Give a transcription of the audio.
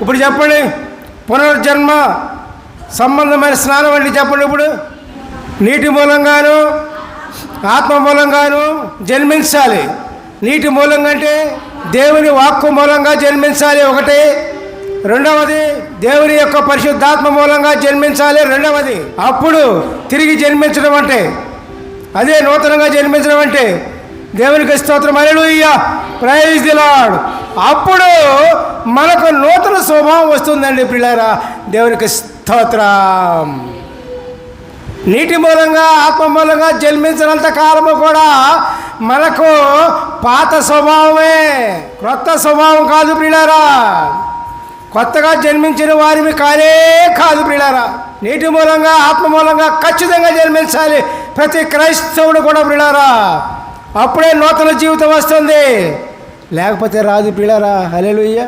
ఇప్పుడు చెప్పండి పునర్జన్మ సంబంధమైన స్నానం అంటే చెప్పండి ఇప్పుడు. నీటి మూలంగాను ఆత్మ మూలంగాను జన్మించాలి. నీటి మూలంగా అంటే దేవుని వాక్కు మూలంగా జన్మించాలి ఒకటి. రెండవది దేవుని యొక్క పరిశుద్ధాత్మ మూలంగా జన్మించాలి రెండవది. అప్పుడు తిరిగి జన్మించడం అంటే అదే నూతనంగా జన్మించడం అంటే దేవునికి స్తోత్రం. అలెలుయ్య ప్రైజ్ ది అప్పుడు మనకు నూతన స్వభావం వస్తుందండి పిల్లరా. దేవునికి స్తోత్రం. నీటి మూలంగా ఆత్మ మూలంగా జన్మించినంత కాలము కూడా మనకు పాత స్వభావమే క్రొత్త స్వభావం కాదు ప్రియులారా కొత్తగా జన్మించిన వారివి కానే కాదు ప్రియులారా నీటి మూలంగా ఆత్మ మూలంగా ఖచ్చితంగా జన్మించాలి ప్రతి క్రైస్తవుడు కూడా ప్రియులారా అప్పుడే నూతన జీవితం వస్తుంది. లేకపోతే రాదు ప్రియులారా హల్లెలూయా.